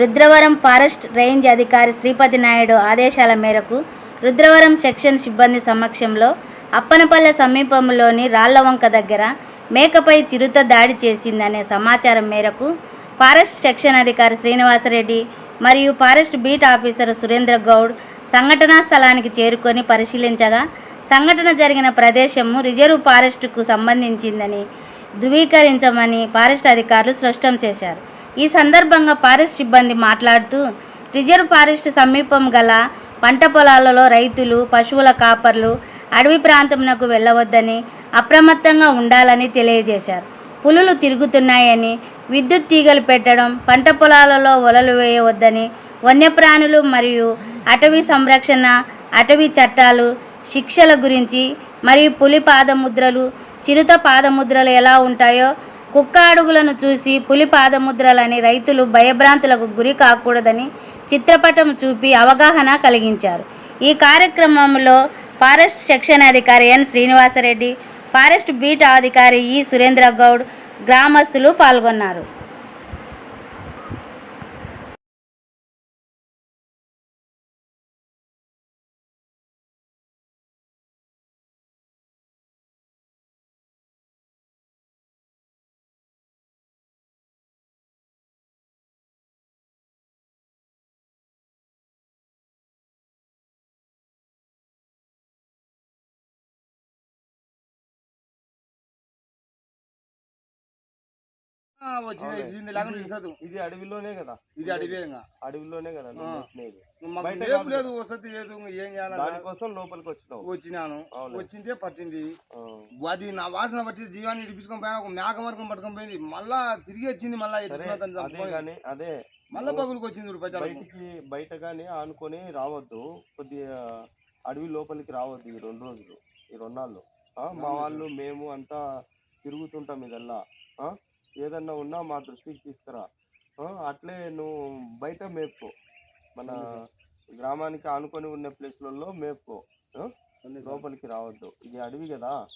Rudravaram forest range అధికారి శ్రీపతి నాయుడు ఆదేశాల మేరకు రుద్రవరం సెక్షన్ సిబ్బంది సమక్షంలో అప్పనపల్లె సమీపంలోని రాళ్ళవంక దగ్గర మేకపై చిరుత దాడి చేసిందనే సమాచారం మేరకు ఫారెస్ట్ సెక్షన్ అధికారి శ్రీనివాసరెడ్డి మరియు forest beat officer Surendra Goud సంఘటనా స్థలానికి చేరుకొని పరిశీలించగా సంఘటన జరిగిన ప్రదేశము రిజర్వ్ ఫారెస్ట్కు సంబంధించిందని ధృవీకరించమని ఫారెస్ట్ అధికారులు స్పష్టం చేశారు. ఈ సందర్భంగా ఫారెస్ట్ సిబ్బంది మాట్లాడుతూ రిజర్వ్ ఫారెస్ట్ సమీపం గల పంట పొలాలలో రైతులు పశువుల కాపర్లు అడవి ప్రాంతంకు వెళ్ళవద్దని అప్రమత్తంగా ఉండాలని తెలియజేశారు. పులులు తిరుగుతున్నాయని విద్యుత్ తీగలు పెట్టడం పంట పొలాలలో వలలు వేయవద్దని వన్యప్రాణులు మరియు అటవీ సంరక్షణ అటవీ చట్టాలు శిక్షల గురించి మరియు పులి పాదముద్రలు చిరుత పాదముద్రలు ఎలా ఉంటాయో కుక్క అడుగులను చూసి పులి పాదముద్రలని రైతులు భయభ్రాంతులకు గురి కాకూడదని చిత్రపటం చూపి అవగాహన కలిగించారు. ఈ కార్యక్రమంలో ఫారెస్ట్ సెక్షన్ అధికారి ఎన్ శ్రీనివాసరెడ్డి ఫారెస్ట్ బీట్ అధికారి ఈ సురేంద్ర గౌడ్ గ్రామస్తులు పాల్గొన్నారు. ఇది అడవిలోనే కదా. ఇది ఇంకా అడవిలోనే కదా. లేదు. వసతి లేదు ఏం చేయాలి? దానికోసం లోపలికి వచ్చినావు. వచ్చినాను. వచ్చింటే పట్టింది. అది నా వాసన పట్టి జీవాన్ని ఇడిపించుకొని పోయినా ఒక మేక మరకం పట్టుకొని పోయింది. మళ్ళా తిరిగి వచ్చింది మళ్ళా అదే మళ్ళా పగులుకి వచ్చింది. బయటికి బయట గాని ఆనుకొని రావద్దు. కొద్దిగా అడవి లోపలికి రావద్దు ఈ రెండు రోజులు ఈ ఆ, మా వాళ్ళు మేము అంతా తిరుగుతుంటాం ఇదల్లా. ఏదన్నా ఉన్నా మా దృష్టికి తీసుకురా. అట్లే నువ్వు బయట మేపుకో. మన గ్రామానికి ఆనుకొని ఉన్న ప్లేస్లలో మేపుకో. లోపలికి రావద్దు. ఇది అడవి కదా.